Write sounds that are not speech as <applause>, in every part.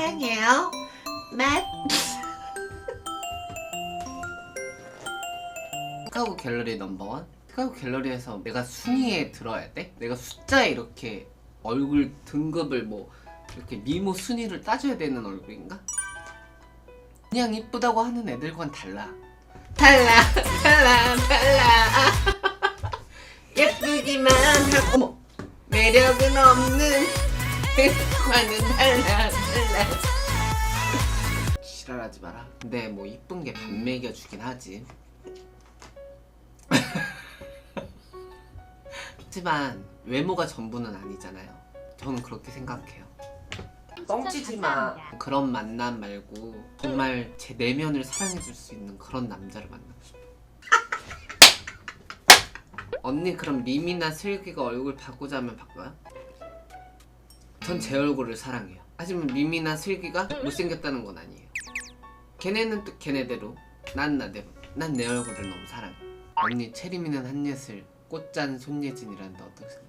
사랑해요. 맛. 피카고 갤러리 넘버원? 피카고 갤러리에서 내가 순위에 들어야 돼? 내가 숫자에 이렇게 얼굴 등급을 뭐 이렇게 미모 순위를 따져야 되는 얼굴인가? 그냥 이쁘다고 하는 애들과는 달라. 달라, 달라, 달라. <laughs> 예쁘기만 하고, 어머, 매력은 없는 애과는 달라, 달라. 지랄하지 마라. 근데 뭐 이쁜 게반 매겨주긴 하지. 하지만 외모가 전부는 아니잖아요. 저는 그렇게 생각해요. 뻥치지 마. 그런 만남 말고 정말 제 내면을 사랑해줄 수 있는 그런 남자를 만나고 싶어. 언니 그럼 미미나 슬기가 얼굴 바꾸자면 바꿔요? 전 제 얼굴을 사랑해요. 하지만 미미나 슬기가 못생겼다는 건 아니에요. 걔네는 또 걔네대로 난 나대로 난 내 얼굴을 너무 사랑해. 언니 체리미는 한예슬 꽃잔 손예진이란데 어떻게 생각해?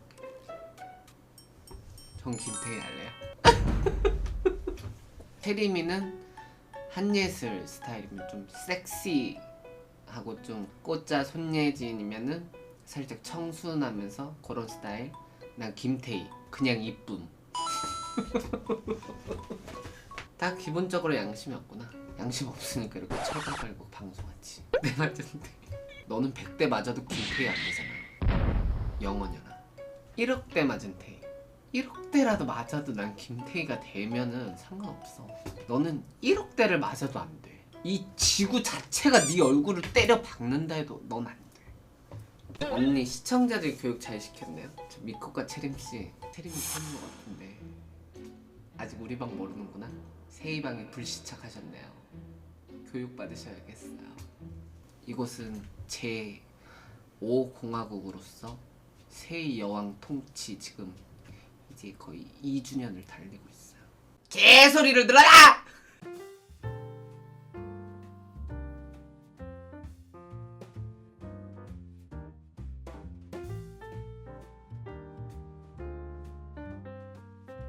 전 김태희 할래요. <laughs> 체리미는 한예슬 스타일이면 좀 섹시하고 좀 꽃자 손예진이면은 살짝 청순하면서 그런 스타일. 난 김태희 그냥 이쁨. <laughs> 다 기본적으로 양심이 없구나. 양심 없으니까 이렇게 철가 깔고 방송하지. <laughs> 내 맞은데 너는 100대 맞아도 김태희 안 되잖아. 영원연아. 1억대 맞은 태희. 1억대라도 맞아도 난 김태희가 되면은 상관없어. 너는 1억대를 맞아도 안 돼. 이 지구 자체가 네 얼굴을 때려 박는다 해도 넌 안 돼. 언니 시청자들 교육 잘 시켰네요. 저 미코과 채림 씨, 채림이 팬인 것 같은데 아직 우리 방 모르는구나. 세이 방에 불시착하셨네요. 교육 받으셔야겠어요. 이곳은 제 5공화국으로서 세이 여왕 통치 지금 이제 거의 2주년을 달리고 있어요. 개소리를 들어라!